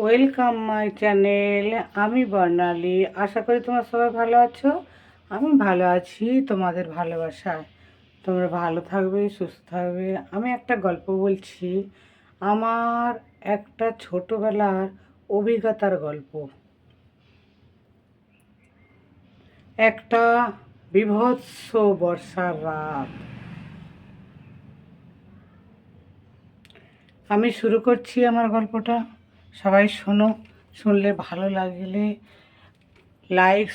Welcome my channel আমি বর্ণালী। আশা করি তোমরা সবাই ভালো আছো। আমি ভালো আছি তোমাদের ভালোবাসায়। তোমরা ভালো থাকবে, সুস্থ থাকবে। আমি একটা গল্প বলছি। আমার একটা ছোটোবেলার অভিজ্ঞতার গল্প। একটা বিভৎস বর্ষার রাত। আমি শুরু করছি আমার গল্পটা। সবাই শোনো, শুনলে ভালো লাগলে লাইক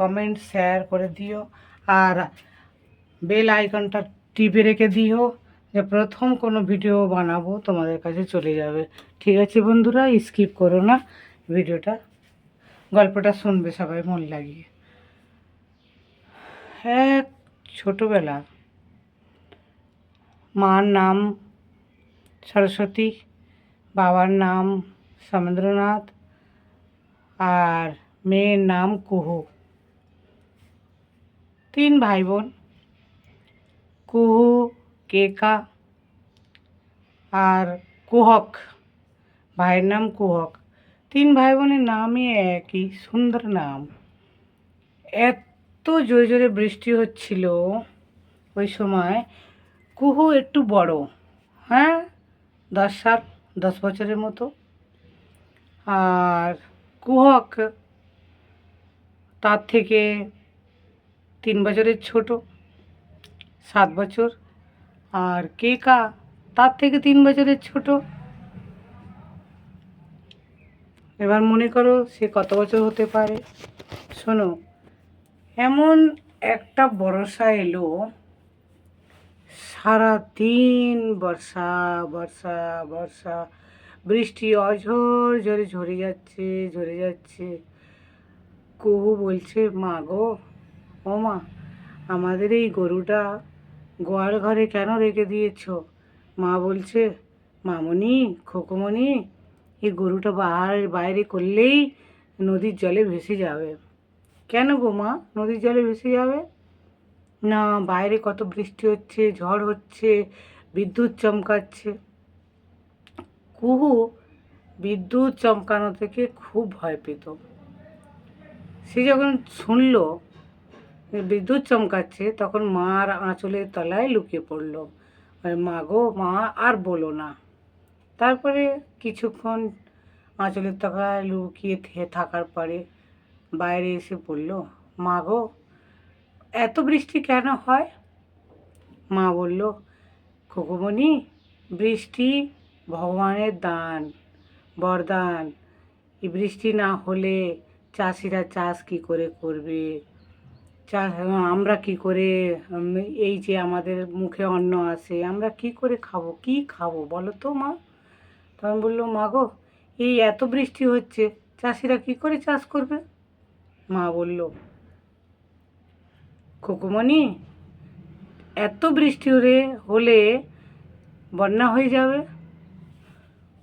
কমেন্ট শেয়ার করে দিও আর বেল আইকনটা টিপে রেখে দিও যে প্রথম কোনো ভিডিও বানাবো তোমাদের কাছে চলে যাবে। ঠিক আছে বন্ধুরা স্কিপ করো না ভিডিওটা গল্পটা শুনবে সবাই মন লাগিয়ে। এক ছোটোবেলা মার নাম সরস্বতী, বাবার নাম সমুদ্রনাথ আর মেয়ের নাম কুহু। তিন ভাই বোন কুহু, কেকা আর কুহক, ভাইয়ের নাম কুহক। তিন ভাই বোনের নামই একই, সুন্দর নাম। এত জোরে জোরে বৃষ্টি হচ্ছিল ওই সময়, কুহু একটু বড় হ্যাঁ দশ সাল দশ বছরের মতো। আর কুহক তার থেকে তিন বছরের ছোট, সাত বছর। আর কেকা তার থেকে তিন বছরের ছোট। এবার মনে করো সে কত বছর হতে পারে। শোনো, এমন একটা বর্ষা এলো সারা দিন বর্ষা বর্ষা বর্ষা। বৃষ্টি অঝোর ঝরে ঝরে যাচ্ছে ঝরে যাচ্ছে। কুহু বলছে, মা গো, ও মা, আমাদের এই গরুটা গোয়াল ঘরে কেন রেখে দিয়েছ? মা বলছে, মামনি খোকমণি এই গরুটা বাইরে বাইরে করলেই নদীর জলে ভেসে যাবে। কেন গো মা, নদীর জলে ভেসে যাবে? না, বাইরে কত বৃষ্টি হচ্ছে, ঝড় হচ্ছে, বিদ্যুৎ চমকাচ্ছে। কুহু বিদ্যুৎ চমকানো থেকে খুব ভয় পেত। সে যখন শুনল, বিদ্যুৎ চমকাচ্ছে, তখন মার আঁচলের তলায় লুকিয়ে পড়ল। মা গো, মা আর বলো না। তারপরে কিছুক্ষণ আঁচলের তলায় লুকিয়ে থাকার পরে বাইরে এসে বলল, মা গো, এত বৃষ্টি কেন হয়? মা বলল খোকুমণি বৃষ্টি ভগবানের দান, বরদান। এই বৃষ্টি না হলে চাষিরা চাষ কি করে করবে? চাষ আমরা কি করে এই যে আমাদের মুখে অন্ন আসে আমরা কি করে খাব? কি খাব বলো তো মা? তখন বলল, মা গো, এই এত বৃষ্টি হচ্ছে, চাষিরা কি করে চাষ করবে? মা বলল, খোকুমণি, এত বৃষ্টি হলে হলে বন্যা হয়ে যাবে।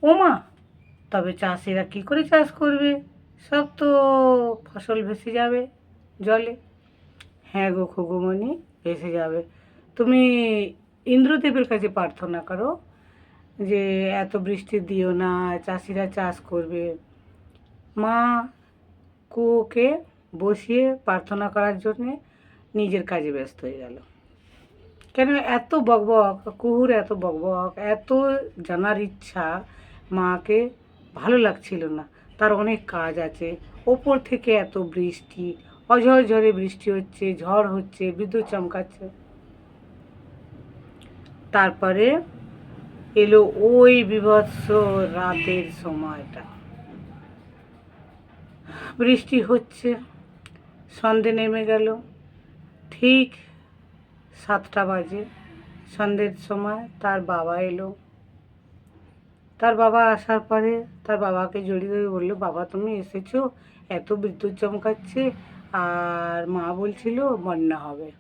ও মা তবে চাষিরা কি করে চাষ করবে? সব তো ফসল ভেসে যাবে জলে। হ্যাঁ গো খুগুমণি, ভেসে যাবে। তুমি ইন্দ্রদেবের কাছে প্রার্থনা করো যে এত বৃষ্টি দিও না, চাষিরা চাষ করবে। মা কুয়োকে বসিয়ে প্রার্থনা করার জন্যে নিজের কাজে ব্যস্ত হয়ে গেল। কেন এত বকবক, কুহুর এত বকবক, এত জানার ইচ্ছা মাকে ভালো লাগছিল না। তার অনেক কাজ আছে। ওপর থেকে এত বৃষ্টি অঝর ঝরে বৃষ্টি হচ্ছে, ঝড় হচ্ছে, বিদ্যুৎ চমকাচ্ছে। তারপরে এলো ওই বিভৎস রাতের সময়টা। বৃষ্টি হচ্ছে, সন্ধে নেমে গেল। ঠিক সাতটা বাজে সন্ধ্যের সময় তার বাবা এলো। তার বাবা আসার পরে তার বাবাকে জড়িয়ে ধরে বলল, বাবা, তুমি এসেছ, এত বিদ্যুৎ চমকাচ্ছে, আর মা বলছিল, বন্যা হবে।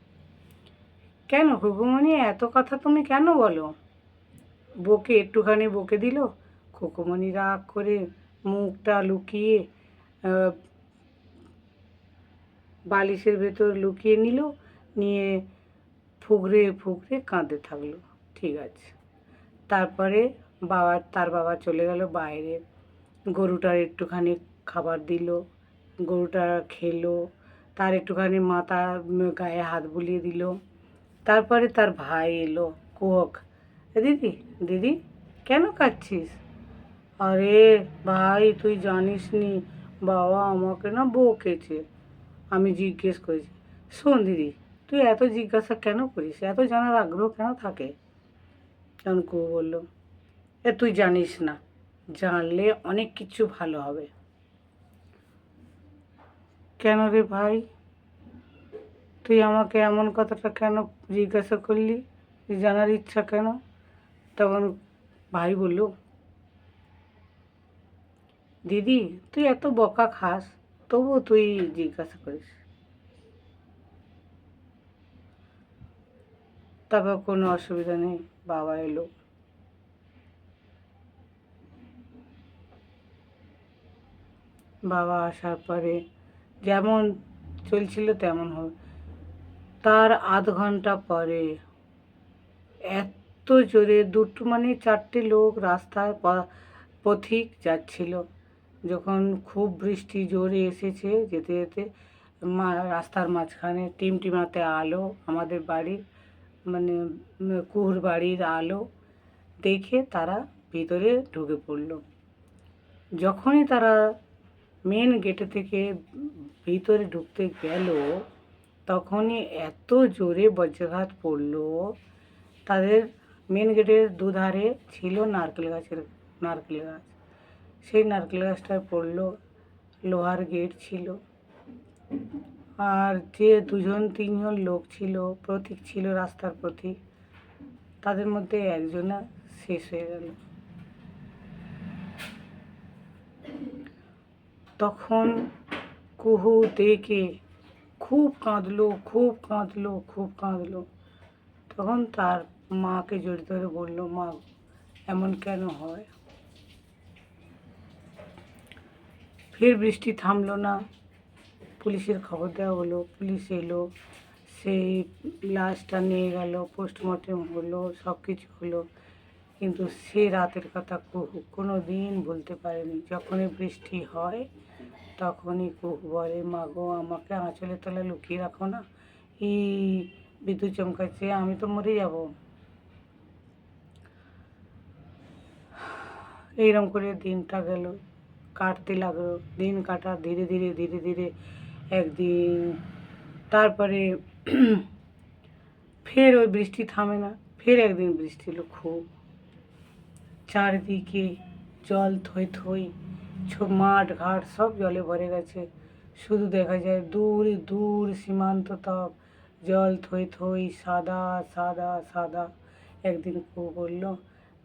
কেন খুকুমণি, এত কথা তুমি কেন বলো? বকে একটুখানি বকে দিল। খুকুমণি রাগ করে মুখটা লুকিয়ে বালিশের ভেতর লুকিয়ে নিল, নিয়ে ফুগরে ফুগরে কাঁদতে থাকল। ঠিক আছে। তারপরে বাবা তার বাবা চলে গেল বাইরে। গরুটার একটুখানি খাবার দিল, গরুটা খেলো, তার একটুখানি মাথা গায়ে হাত বুলিয়ে দিল। তারপরে তার ভাই এলো কুহক "এ দিদি দিদি, কেন কাঁদছিস? আরে ভাই, তুই জানিস নি বাবা আমাকে না বকেছে। আমি জিজ্ঞেস করেছি, শোন দিদি, তুই এত জিজ্ঞাসা কেন করিস? এত জানার আগ্রহ কেন থাকে? তখন কু বলল এ তুই জানিস না, জানলে অনেক কিছু ভালো হবে। কেন রে ভাই? তুই আমাকে এমন কথাটা কেন জিজ্ঞাসা করলি? জানার ইচ্ছা কেন? তখন ভাই বলল, দিদি, তুই এত বকা খাস, তবুও তুই জিজ্ঞাসা করিস। তারপর কোনো অসুবিধা নেই, বাবা এলো। বাবা আসার পরে যেমন চলছিল তেমন হবে। তার আধ ঘণ্টা পরে এত জোরে দুটো মানে চারটে লোক রাস্তায় পথিক যাচ্ছিল। যখন খুব বৃষ্টি জোরে এসেছে যেতে যেতে মা, রাস্তার মাঝখানে টিমটিমাতে আলো, আমাদের বাড়ির মানে কুহুর বাড়ির আলো দেখে তারা ভিতরে ঢুকে পড়ল। যখনই তারা মেন গেটে থেকে ভিতরে ঢুকতে গেল, তখনই এত জোরে বজ্রাঘাত পড়ল। তাদের মেন গেটের দুধারে ছিল নারকেল গাছের, নারকেল গাছ। সেই নারকেল গাছটায় পড়ল, লোহার গেট ছিল। আর যে দুজন, তিনজন লোক ছিল, প্রতীক ছিল রাস্তার প্রতীক, তাদের মধ্যে একজনা শেষ হয়ে গেল। তখন কুহু দেখে খুব কাঁদলো খুব কাঁদলো খুব কাঁদলো। তখন তার মাকে জড়িত ধরে বলল, মা, এমন কেন হয়? ফের বৃষ্টি থামলো না। পুলিশের খবর দেওয়া হলো। পুলিশ এলো সেই লাশটা নিয়ে গেল, পোস্টমর্টেম হলো সব কিছু হলো। কিন্তু সে রাতের কথা কুহু কোনো দিন বলতে পারেনি। যখনই বৃষ্টি হয় তখনই কুহু বলে, মা গো, আমাকে আঁচলের তলায় লুকিয়ে রাখো না। এই বিদ্যুৎ চমকাচ্ছে, আমি তো মরে যাব। এইরকম করে দিনটা গেল, কাটতে লাগল। দিন কাটা, ধীরে ধীরে ধীরে ধীরে একদিন তারপরে ফের ওই বৃষ্টি থামে না, ফের একদিন বৃষ্টি এলো খুব। চারিদিকে জল থই থই ছো- মাঠ ঘাট সব জলে ভরে গেছে। শুধু দেখা যায় দূর দূর সীমান্ত তক জল থই থই সাদা সাদা সাদা। একদিন কু বলল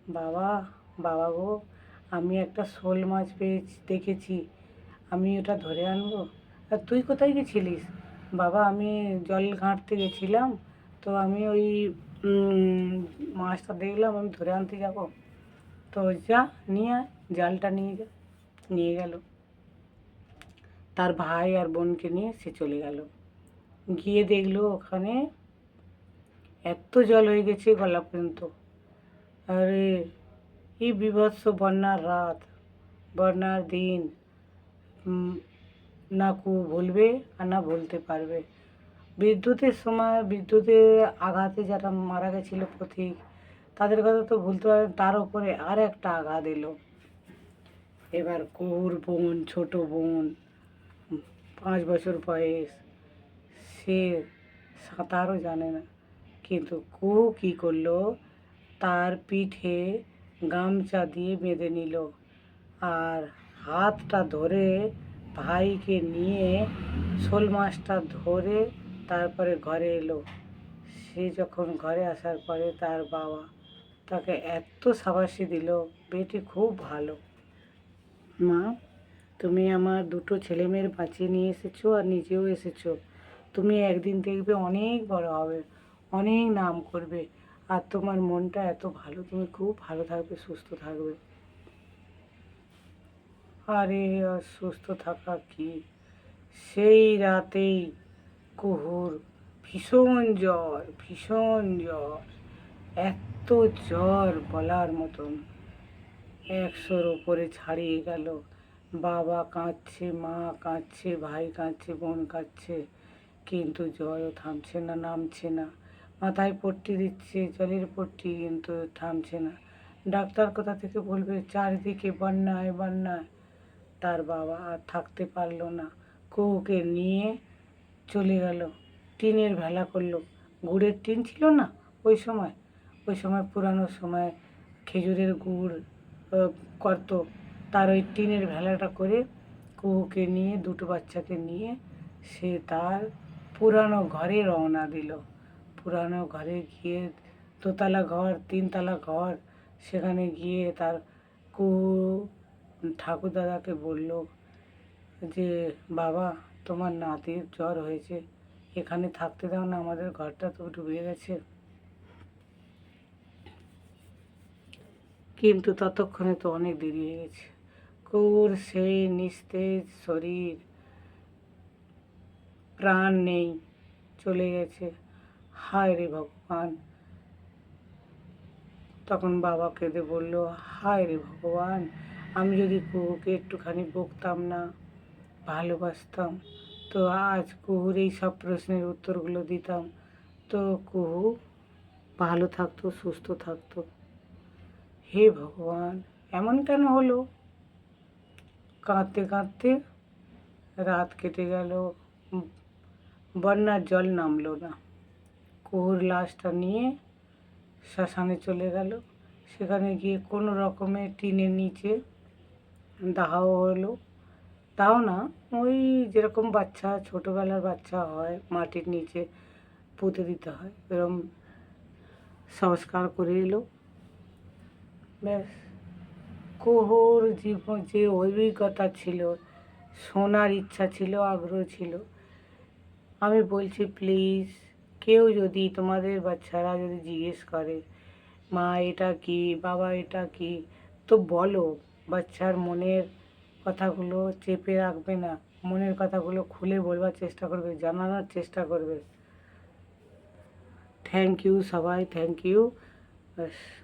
বাবা বাবা গো আমি একটা শোল মাছ পেয়েছি দেখেছি। আমি ওটা ধরে আনব? আর তুই কোথায় গেছিলিস? বাবা আমি জল ঘাঁটতে গেছিলাম তো আমি ওই মাছটা দেখলাম আমি ধরে আনতে যাব। তো যা নিয়ে আয়, জালটা নিয়ে যা। নিয়ে গেল। তার ভাই আর বোনকে নিয়ে সে চলে গেল। গিয়ে দেখল ওখানে এত জল হয়ে গেছে গলা পর্যন্ত। আরে এই বিভৎস বন্যার রাত, বন্যার দিন। না কু ভুলবে আর না ভুলতে পারবে। বিদ্যুতের সময় বিদ্যুতের আঘাতে যারা মারা গেছিল পথিক, তাদের কথা তো ভুলতে পারে তার উপরে আর একটা আঘাত এলো। এবার কুহুর বোন, ছোট বোন, পাঁচ বছর বয়স, সে সাঁতারও জানে না। কিন্তু কুহু কী করল? তার পিঠে গামছা দিয়ে বেঁধে নিল আর হাতটা ধরে ভাইকে নিয়ে শোল মাছটা ধরে তারপরে ঘরে এলো। সে যখন ঘরে আসার পরে তার বাবা তাকে এত সাবাসি দিল, বেটি, খুব ভালো। মা, তুমি আমার দুটো ছেলেমেয়ের বাঁচিয়ে নিয়ে এসেছ আর নিজেও এসেছ। তুমি একদিন দেখবে অনেক বড় হবে, অনেক নাম করবে আর তোমার মনটা এত ভালো, তুমি খুব ভালো থাকবে, সুস্থ থাকবে। আরে সুস্থ থাকা কি? সেই রাতেই কুহুর ভীষণ জ্বর ভীষণ জ্বর, এত জ্বর বলার মতন। একশোর ওপরে ছাড়িয়ে গেল। বাবা কাঁদছে, মা কাঁদছে, ভাই কাঁদছে, বোন কাঁদছে। কিন্তু জলও থামছে না, নামছে না। মাথায় পট্টি দিচ্ছে, জলের পট্টি কিন্তু থামছে না। ডাক্তার কোথা থেকে বলবে? চারিদিকে বন্যায় বন্যায়। তার বাবা আর থাকতে পারল না। কুহুকে নিয়ে চলে গেল। টিনের ভেলা করল। গুড়ের টিন ছিল না ওই সময়? ওই সময় পুরানো সময় খেজুরের গুড় করতো। তার ওই টিনের ভেলাটা করে কুহুকে নিয়ে, দুটো বাচ্চাকে নিয়ে সে তার পুরানো ঘরে রওনা দিল। পুরানো ঘরে গিয়ে দোতলা ঘর, তিনতলা ঘর, সেখানে গিয়ে তার কুহু ঠাকুর দাদাকে বলল যে, বাবা, তোমার নাতির জ্বর হয়েছে। এখানে থাকতে দাও না, আমাদের ঘরটা তো ডুবে গেছে কিন্তু ততক্ষণে তো অনেক দেরি হয়ে গেছে। কুকুর, সেই নিস্তেজ শরীর, প্রাণ নেই, চলে গেছে। হায় রে ভগবান। তখন বাবা কেঁদে বলল, হায় রে ভগবান, আমি যদি কুহুকে একটুখানি বকতাম না, ভালোবাসতাম, তো আজ কুহুর এই সব প্রশ্নের উত্তরগুলো দিতাম, তো কুহু ভালো থাকতো, সুস্থ থাকতো। হে ভগবান, এমন কেন হলো? কাঁদতে কাঁদতে রাত কেটে গেল, বন্যার জল নামলো না। কুহুর লাশটা নিয়ে শ্মশানে চলে গেল। সেখানে গিয়ে কোনো রকমে টিনের নিচে দাহ হলো। তাও না, ওই যেরকম বাচ্চা, ছোটোবেলার বাচ্চা হয়, মাটির নিচে পুঁতে দিতে হয় এরকম সংস্কার করে এলো। কুহুর জীবন যে অভিজ্ঞতা ছিল, শোনার ইচ্ছা ছিল, আগ্রহ ছিল। আমি বলছি, প্লিজ, কেউ যদি তোমাদের বাচ্চারা যদি জিজ্ঞেস করে, মা, এটা কি, বাবা, এটা কি? তো বলো, বাচ্চার মনের কথাগুলো চেপে রাখবে না। মনের কথাগুলো খুলে বলবার চেষ্টা করবে, জানানোর চেষ্টা করবে। থ্যাংক ইউ সবাই থ্যাংক ইউ ব্যাস